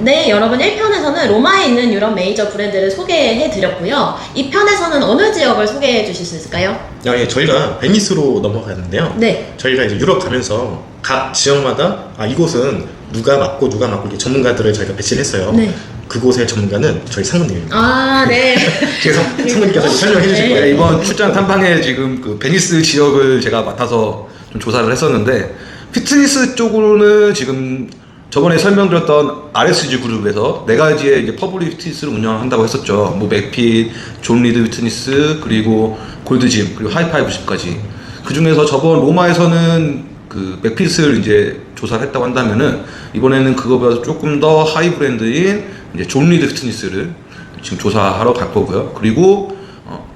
네, 여러분 1편에서는 로마에 있는 유럽 메이저 브랜드를 소개해 드렸고요. 2편에서는 어느 지역을 소개해 주실 수 있을까요? 아, 예, 저희가 베니스로 넘어가는데요. 네. 저희가 이제 유럽 가면서 각 지역마다 아 이곳은 누가 맞고 누가 맞고 이렇게 전문가들을 저희가 배치를 했어요. 네. 그곳의 전문가는 저희 상무님입니다. 아, 네. 그래서 상무님께서 설명해 주실 네. 거예요. 네, 이번 출장 탐방에 지금 그 베니스 지역을 제가 맡아서 좀 조사를 했었는데 피트니스 쪽으로는 지금 저번에 설명드렸던 RSG 그룹에서 네 가지의 이제 퍼블릭 피트니스를 운영한다고 했었죠. 뭐 맥핏, 존 리드 피트니스, 그리고 골드짐, 그리고 하이파이브 집까지. 그 중에서 저번 로마에서는 그 맥핏을 이제 조사를 했다고 한다면은 이번에는 그거보다 조금 더 하이 브랜드인 이제 존 리드 피트니스를 지금 조사하러 갈 거고요. 그리고 어,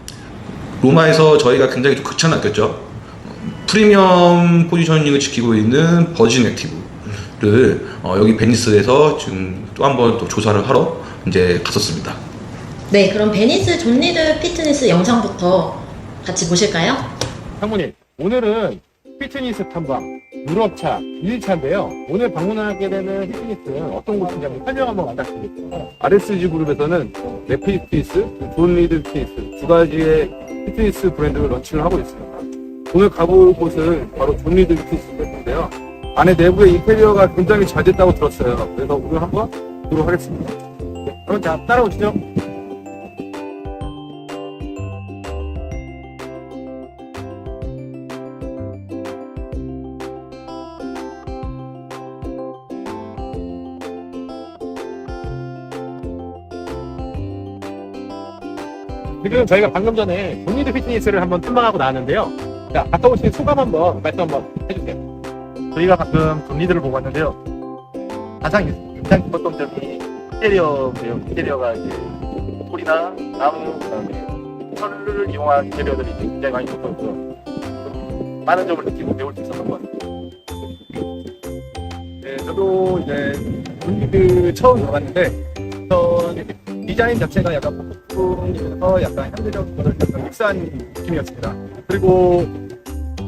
로마에서 저희가 굉장히 좀 극찬을 아꼈죠. 어, 프리미엄 포지셔닝을 지키고 있는 버진 액티브 를 어, 여기 베니스에서 지금 또 한 번 또 조사를 하러 이제 갔었습니다. 네, 그럼 베니스 존 리드 피트니스 영상부터 같이 보실까요? 상무님, 오늘은 피트니스 탐방 유럽차 1차인데요. 오늘 방문하게 되는 피트니스는 어떤 곳인지 한번 설명 한번 부탁드립니다. RSG 그룹에서는 네피 피트니스, 존 리드 피트니스 두 가지의 피트니스 브랜드를 런칭을 하고 있습니다. 오늘 가볼 곳은 바로 존 리드 피트니스 브랜드인데요. 안에 내부의 인테리어가 굉장히 잘 됐다고 들었어요. 그래서 오늘 한번 보도록 하겠습니다. 네, 그럼 자, 따라오시죠. 지금 저희가 방금 전에 존리드 피트니스를 한번 탐방하고 나왔는데요. 자, 갔다 오신 소감 한번 말씀 한번 해주세요. 저희가 방금 존리드를 보고 왔는데요. 가장 인상 깊었던 점이 인테리어예요. 인테리어가 이제 폴이나 나무, 그다음에 철을 이용한 인테리어들이 굉장히 많이 좋았고요. 좀 많은 점을 느끼고 배울 수 있었던 것 같아요. 네, 저도 이제 존리드 처음 가봤는데 우선 디자인 자체가 약간 폭풍이면서 약간 현대적인 것을 약간 믹스한 느낌이었습니다. 그리고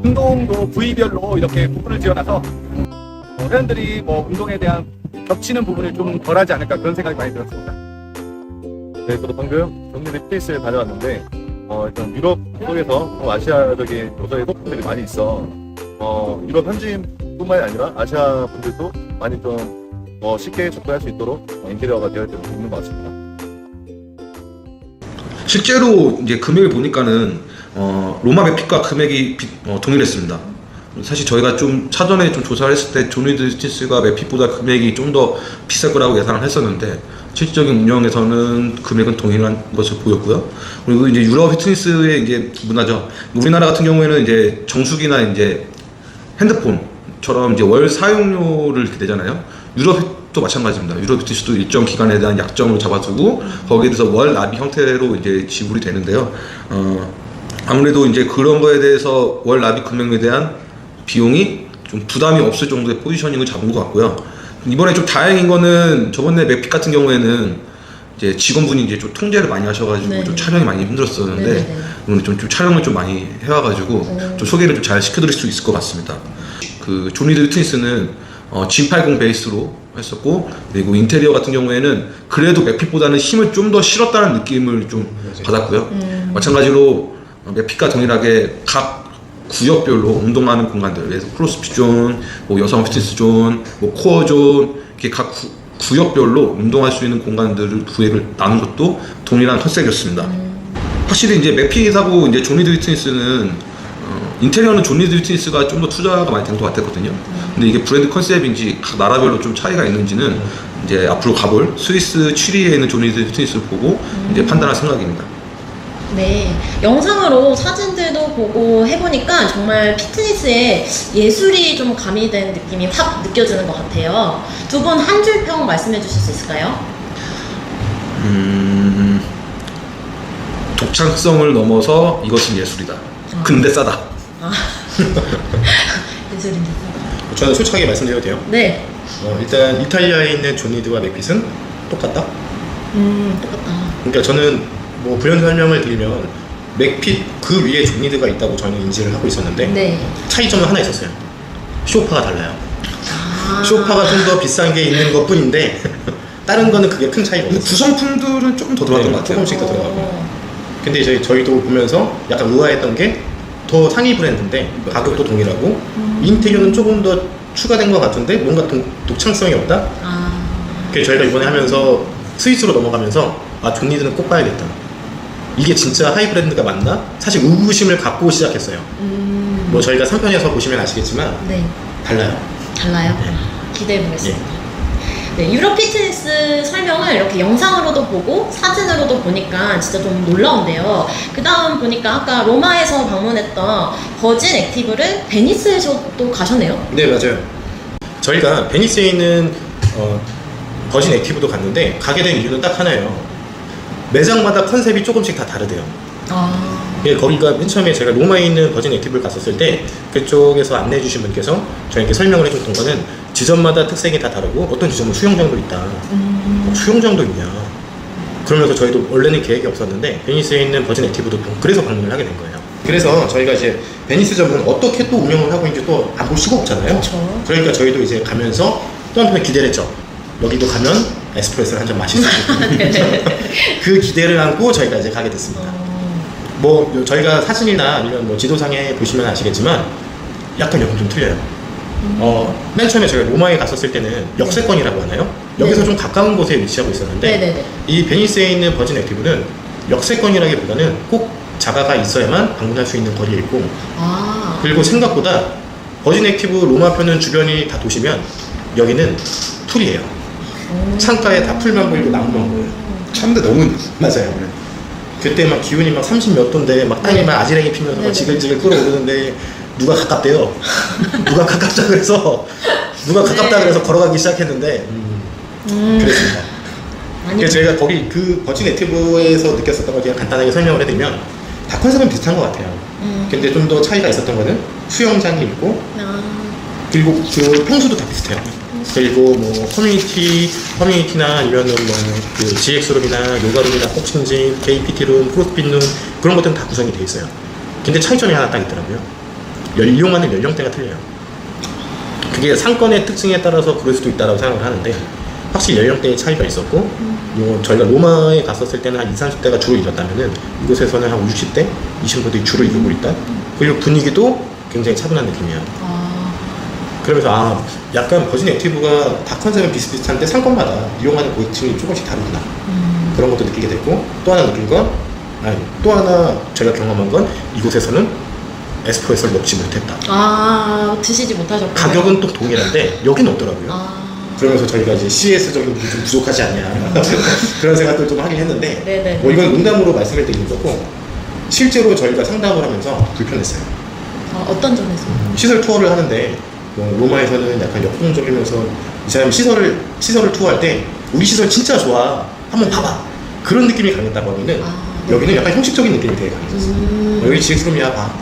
운동도 부위별로 이렇게 부분을 지어놔서 어, 회원들이 뭐 운동에 대한 겹치는 부분을 좀 덜하지 않을까 그런 생각이 많이 들었습니다. 네, 저도 방금 존리드 피트니스를 다녀왔는데 어, 일단 유럽 속에서 또 아시아적인 요소의 소품들이 많이 있어. 어, 유럽 현지인뿐만이 아니라 아시아 분들도 많이 좀 어, 쉽게 접근할 수 있도록 어, 인테리어가 되어 있는 것 같습니다. 실제로 이제 금액을 보니까는 어, 로마 베핏과 금액이 비- 어, 동일했습니다. 사실 저희가 좀 사전에 좀 조사를 했을 때 조니 드 스티스가 메핏보다 금액이 좀 더 비쌀 거라고 예상을 했었는데 실질적인 운영에서는 금액은 동일한 것을 보였고요. 그리고 이제 유럽 피트니스의 이제 문화죠. 우리나라 같은 경우에는 이제 정수기나 이제 핸드폰처럼 이제 월 사용료를 이렇게 내잖아요. 유럽도 마찬가지입니다. 유럽 피트니스도 일정 기간에 대한 약정을 잡아두고 거기에 대해서 월 납입 형태로 이제 지불이 되는데요. 어, 아무래도 이제 그런 거에 대해서 월 납입 금액에 대한 비용이 좀 부담이 없을 정도의 포지셔닝을 잡은 것 같고요. 이번에 좀 다행인 거는 저번에 맥핏 같은 경우에는 이제 직원분이 이제 좀 통제를 많이 하셔가지고 네. 좀 촬영이 많이 힘들었었는데 네, 네, 네. 오늘 좀, 좀 촬영을 좀 많이 해와가지고 오. 좀 소개를 좀 잘 시켜드릴 수 있을 것 같습니다. 그 조니드 트니스는 어, G80 베이스로 했었고 그리고 인테리어 같은 경우에는 그래도 맥핏보다는 힘을 좀 더 실었다는 느낌을 좀 받았고요. 음. 마찬가지로 어, 맥핏과 동일하게 각 구역별로 운동하는 공간들, 그래서 크로스핏 존, 뭐 여성 피트니스 존, 뭐 코어 존 이렇게 각 구, 구역별로 운동할 수 있는 공간들을 구획을 나눈 것도 동일한 컨셉이었습니다. 확실히 이제 맥핏하고 이제 조니드 피트니스는 어, 인테리어는 조니드 피트니스가 좀 더 투자가 많이 된 것 같았거든요. 근데 이게 브랜드 컨셉인지 각 나라별로 좀 차이가 있는지는 이제 앞으로 가볼 스위스 취리에 있는 조니드 피트니스를 보고 이제 판단할 생각입니다. 네, 영상으로 사진들도 보고 해보니까 정말 피트니스에 예술이 좀 가미된 느낌이 확 느껴지는 것 같아요. 두 분 한 줄 평 말씀해 주실 수 있을까요? 음, 독창성을 넘어서 이것은 예술이다. 근데 싸다. 아, 예술입니다. 저는 솔직하게 말씀드려도 돼요. 네, 어, 일단 이탈리아에 있는 존니드와 맥핏은 똑같다. 음, 똑같다. 그러니까 저는 뭐 부연 설명을 드리면 맥핏 그 위에 존니드가 있다고 저는 인지를 하고 있었는데 네. 차이점은 하나 있었어요. 쇼파가 달라요. 아, 쇼파가 좀 더 비싼 게 있는 것 뿐인데 다른 거는 그게 큰 차이가 없어요. 구성품들은 조금 더 들어갔던 네, 것 같아요. 조금씩 더 들어가고. 어. 근데 저희 저희도 보면서 약간 의아했던 게 더 상위 브랜드인데 가격도 동일하고 인테리어는 조금 더 추가된 것 같은데 뭔가 동- 독창성이 없다. 아. 그래서 저희가 이번에 하면서 스위스로 넘어가면서 아 존니드는 꼭 봐야겠다. 이게 진짜 하이 브랜드가 맞나? 사실 의구심을 갖고 시작했어요. 음. 뭐 저희가 3편에서 보시면 아시겠지만 네. 달라요. 달라요. 네. 기대해 보겠습니다. 네, 유럽 피트니스 설명을 이렇게 영상으로도 보고 사진으로도 보니까 진짜 좀 놀라운데요. 그 다음 보니까 아까 로마에서 방문했던 버진 액티브를 베니스에서도 가셨네요. 네 맞아요. 저희가 베니스에 있는 어, 버진 액티브도 갔는데 가게 된 이유는 딱 하나예요. 매장마다 컨셉이 조금씩 다 다르대요. 아. 예, 거기가 맨 처음에 제가 로마에 있는 버진 액티브를 갔었을 때 그쪽에서 안내해 주신 분께서 저에게 설명을 해줬던 거는 지점마다 특색이 다 다르고 어떤 지점은 수영장도 있다. 음. 어, 수영장도 있냐. 그러면서 저희도 원래는 계획이 없었는데 베니스에 있는 버진 액티브도 방- 그래서 방문을 하게 된 거예요. 그래서 저희가 이제 베니스 점은 어떻게 또 운영을 하고 있는지 또 안 볼 수가 없잖아요. 그렇죠. 그러니까 저희도 이제 가면서 또 한편에 기대를 했죠. 여기도 가면 에스프레소를 한 잔 마실 수 있고 그 기대를 안고 저희가 이제 가게 됐습니다. 어. 뭐 저희가 사진이나 아니면 뭐 지도상에 보시면 아시겠지만 약간 여기 좀 틀려요. 어, 맨 처음에 저희가 로마에 갔었을 때는 역세권이라고 하나요? 여기서 네. 좀 가까운 곳에 위치하고 있었는데 네네네. 이 베니스에 있는 버진 액티브는 역세권이라기보다는 꼭 자가가 있어야만 방문할 수 있는 거리에 있고 아. 그리고 생각보다 버진 액티브 로마 편은 주변이 다 도시면 여기는 풀이에요. 음. 창가에 다 풀만 보이고 나무만 보여요. 참데 너무 맞아요. 그때 막 기온이 막 30 몇 도인데 막 땅이 네. 막 아지랭이 피면서 막 네네. 지글지글 끓어오르는데 누가 가깝대요. 누가 가깝다 그래서 누가 가깝다 네. 그래서 걸어가기 시작했는데 음. 그랬습니다. 그래서 저희가 거기 그 버진 액티브에서 느꼈었던 걸 그냥 간단하게 설명을 해드리면 다 컨셉은 비슷한 것 같아요. 음. 근데 좀 더 차이가 있었던 거는 수영장이 있고 아. 그리고 그 평수도 다 비슷해요. 그리고 뭐 커뮤니티 커뮤니티나 아니면은 뭐그 GX룸이나 요가 룸이나 복싱짐, KPT룸, 크로스핏 룸 그런 것들은 다 구성이 돼 있어요. 근데 차이점이 하나 딱 있더라고요. 연령하는 연령대가 틀려요. 그게 상권의 특징에 따라서 그럴 수도 있다고 생각을 하는데 확실히 연령대의 차이가 있었고 뭐 저희가 로마에 갔었을 때는 한 20, 30대가 주로 일었다면은 이곳에서는 한 60대, 20대들이 주로 이루고 있다. 그리고 분위기도 굉장히 차분한 느낌이에요. 아. 그러면서 아 약간 버진 액티브가 다 컨셉은 비슷비슷한데 상권마다 이용하는 고객층이 조금씩 다르구나 음. 그런 것도 느끼게 됐고 또 하나 느낀 건 아니 또 하나 제가 경험한 건 이곳에서는 에스프레소를 먹지 못했다 아, 드시지 못하셨고. 가격은 또 동일한데 여긴 없더라고요 아. 그러면서 저희가 이제 CS적인 부분이 좀 부족하지 않냐 그런 생각도 좀 하긴 했는데 네네. 뭐 이건 농담으로 말씀을 드리는 거고 실제로 저희가 상담을 하면서 불편했어요 아, 어떤 점에서? 시설 투어를 하는데 뭐 로마에서는 약간 역동적이면서 이 사람이 시설을 시설을 투어할 때 우리 시설 진짜 좋아 한번 봐봐 그런 느낌이 강했다고 하면은 아, 네. 여기는 약간 형식적인 느낌이 되게 강했었어. 음. 여기 GX룸이야 봐.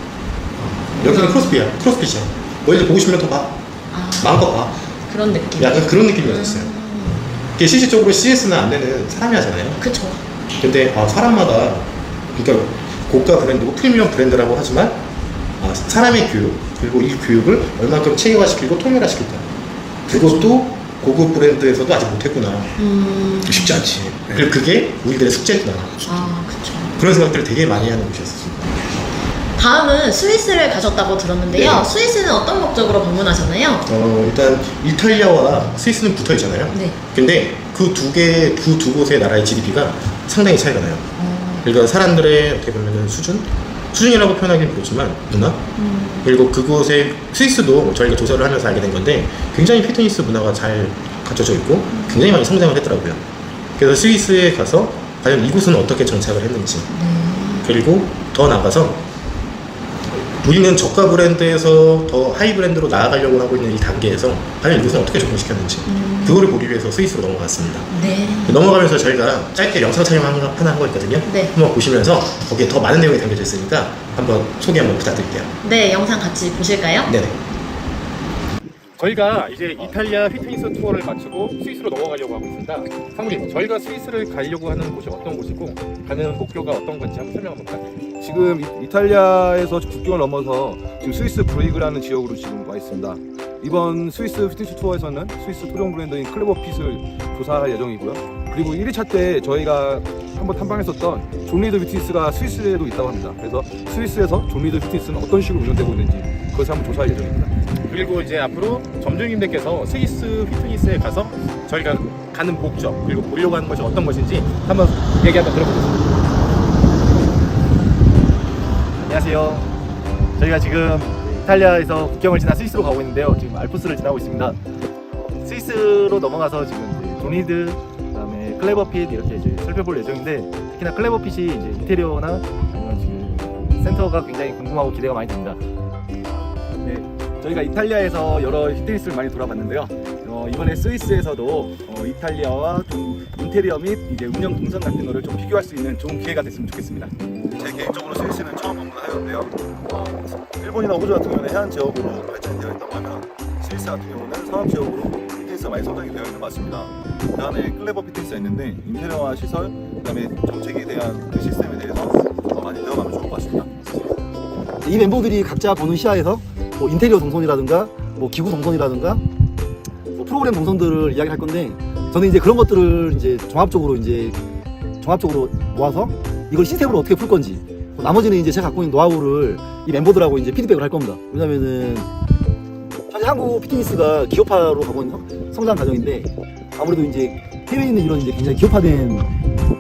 여기는 크로스핏이야 크로스핏이야. 너희들 보고 싶으면 더 봐. 아, 마음껏 봐. 그런 느낌. 약간 그런 느낌이었어요. 음. 이게 실질적으로 CS나 안내는 사람이 하잖아요. 그쵸. 근데 아, 사람마다 그러니까 고가 브랜드고 프리미엄 브랜드라고 하지만 아, 사람의 교육 그리고 이 교육을 얼만큼 체계화시키고 통일화시킬까 그것도 고급 브랜드에서도 아직 못했구나 음. 쉽지 않지 그리고 그게 우리들의 숙제구나 아, 그쵸. 그런 생각들을 되게 많이 하는 곳이었습니다 다음은 스위스를 가셨다고 들었는데요. 네. 스위스는 어떤 목적으로 방문하셨나요? 어, 일단 이탈리아와 스위스는 붙어 있잖아요 네. 근데 그 두개두두 곳의 나라의 GDP가 상당히 차이가 나요 어, 그러니까 사람들의 어떻게 보면 수준 수준이라고 표현하기는 그렇지만 문화 음. 그리고 그곳에 스위스도 저희가 조사를 하면서 알게 된 건데 굉장히 피트니스 문화가 잘 갖춰져 있고 굉장히 많이 성장을 했더라고요. 그래서 스위스에 가서 과연 이곳은 어떻게 정착을 했는지 네. 그리고 더 나아가서 우리는 저가 브랜드에서 더 하이 브랜드로 나아가려고 하고 있는 이 단계에서 과연 이곳은 어떻게 접근시켰는지 음. 그거를 보기 위해서 스위스로 넘어갔습니다. 네. 넘어가면서 저희가 짧게 영상 촬영 하나 하나 거 있거든요. 네. 한번 보시면서 거기에 더 많은 내용이 담겨져 있으니까 한번 소개 한번 부탁드릴게요. 네, 영상 같이 보실까요? 네네. 저희가 이제 이탈리아 피트니스 투어를 마치고 스위스로 넘어가려고 하고 있습니다. 사무님, 저희가 스위스를 가려고 하는 곳이 어떤 곳이고 가는 목표가 어떤 건지 한번 설명 한번 부탁드립니다. 지금 이- 이탈리아에서 국경을 넘어서 지금 스위스 브레이그라는 지역으로 지금 와 있습니다. 이번 스위스 피트니스 투어에서는 스위스 토종 브랜드인 클레버핏을 조사할 예정이고요. 그리고 1회차 때 저희가 한번 탐방했었던 존 리드 피트니스가 스위스에도 있다고 합니다. 그래서 스위스에서 존 리드 피트니스는 어떤 식으로 운영되고 있는지 그것을 한번 조사할 예정입니다. 그리고 이제 앞으로 점주님들께서 스위스 피트니스에 가서 저희가 가는 목적 그리고 보려고 하는 것이 어떤 것인지 한번 얘기 한번 들어보겠습니다. 안녕하세요. 저희가 지금 이탈리아에서 국경을 지나 스위스로 가고 있는데요. 지금 알프스를 지나고 있습니다. 스위스로 넘어가서 지금 조니드, 그다음에 클레버핏 이렇게 이제 살펴볼 예정인데 특히나 클레버핏이 이제 인테리어나 아니면 지금 센터가 굉장히 궁금하고 기대가 많이 됩니다. 네, 저희가 이탈리아에서 여러 피트니스를 많이 돌아봤는데요. 어, 이번에 스위스에서도 어, 이탈리아와 좀 인테리어 및 이제 운영 동선 같은 거를 좀 비교할 수 있는 좋은 기회가 됐으면 좋겠습니다. 제 개인적으로 스위스는 처음 방문하였는데요. 어, 일본이나 호주 같은 경우는 해안 지역으로 발전이 되어 있다고 하면 스위스 같은 경우는 산업 지역으로 피트니스가 많이 성장이 되어 있는 것 같습니다. 그 안에 클레버 피트니스가 있는데 인테리어와 시설, 그 다음에 정책에 대한 그 시스템에 대해서 더 많이 배워가면 좋을 것 같습니다. 이 멤버들이 각자 보는 시야에서 뭐 인테리어 동선이라든가 뭐 기구 동선이라든가 뭐 프로그램 동선들을 이야기할 건데 저는 이제 그런 것들을 이제 종합적으로 이제 종합적으로 모아서 이걸 시스템으로 어떻게 풀 건지 뭐 나머지는 이제 제가 갖고 있는 노하우를 이 멤버들하고 이제 피드백을 할 겁니다. 왜냐면은 사실 한국 피트니스가 기업화로 가고 있는 성- 성장 과정인데 아무래도 이제 해외에 있는 이런 이제 굉장히 기업화된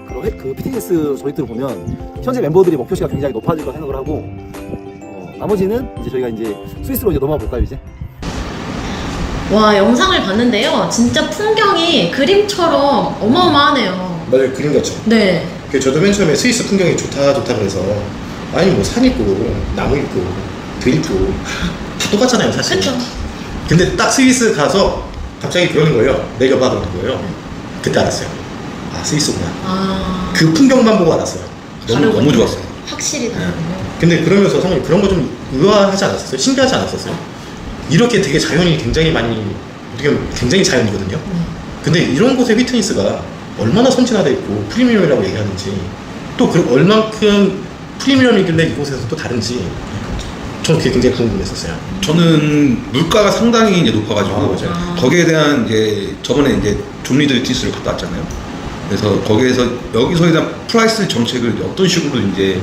그런 회- 그 피트니스 조직들을 보면 현재 멤버들의 목표치가 굉장히 높아질 거라 생각을 하고 어, 나머지는 이제 저희가 이제 스위스로 이제 넘어가 볼까요 이제? 와, 영상을 봤는데요. 진짜 풍경이 그림처럼 어마어마하네요. 맞아요. 그림 같죠. 네. 그 저도 맨 처음에 스위스 풍경이 좋다 좋다 그래서 아니 뭐 산 있고 나무 있고 들 있고 다 똑같잖아요 사실. 그쵸. 근데 딱 스위스 가서 갑자기 그러는 거예요. 내려봐 그러는 거예요. 그때 알았어요. 아 스위스구나. 아, 그 풍경만 보고 알았어요. 너무 다르군요. 너무 좋았어요. 확실히 다르군요. 근데 그러면서 성훈이 그런 거 좀 의아하지 않았었어요? 신기하지 않았었어요? 이렇게 되게 자연이 굉장히 많이 어떻게 보면 굉장히 자연이거든요. 근데 이런 곳의 피트니스가 얼마나 선진화되어 있고 프리미엄이라고 얘기하는지 또 그 얼만큼 프리미엄이길래 이곳에서 또 다른지 저는 그게 굉장히 궁금했었어요. 저는 물가가 상당히 이제 높아가지고 아. 거기에 대한 이제 저번에 이제 존리드 티스를 갔다 왔잖아요. 그래서 거기에서 여기서에 대한 프라이스 정책을 어떤 식으로 이제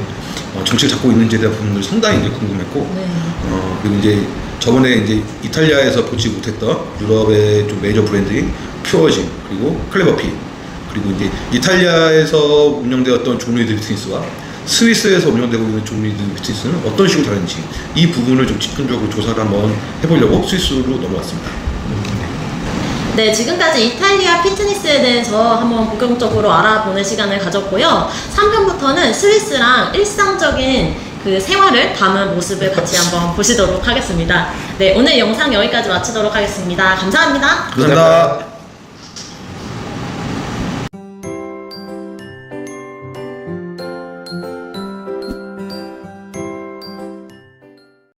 어, 정책을 잡고 있는지에 대한 부분들 상당히 이제 궁금했고 네. 어, 그리고 이제 저번에 이제 이탈리아에서 보지 못했던 유럽의 좀 메이저 브랜드인 퓨어진 그리고 클레버피 그리고 이제 이탈리아에서 운영되었던 존리드 비트니스와 스위스에서 운영되고 있는 존리드 비트니스는 어떤 식으로 다른지 이 부분을 좀 집중적으로 조사를 한번 해보려고 스위스로 넘어왔습니다. 네, 지금까지 이탈리아 피트니스에 대해서 한번 본격적으로 알아보는 시간을 가졌고요. 3편부터는 스위스랑 일상적인 그 생활을 담은 모습을 같이 한번 보시도록 하겠습니다. 네, 오늘 영상 여기까지 마치도록 하겠습니다 감사합니다. 감사합니다.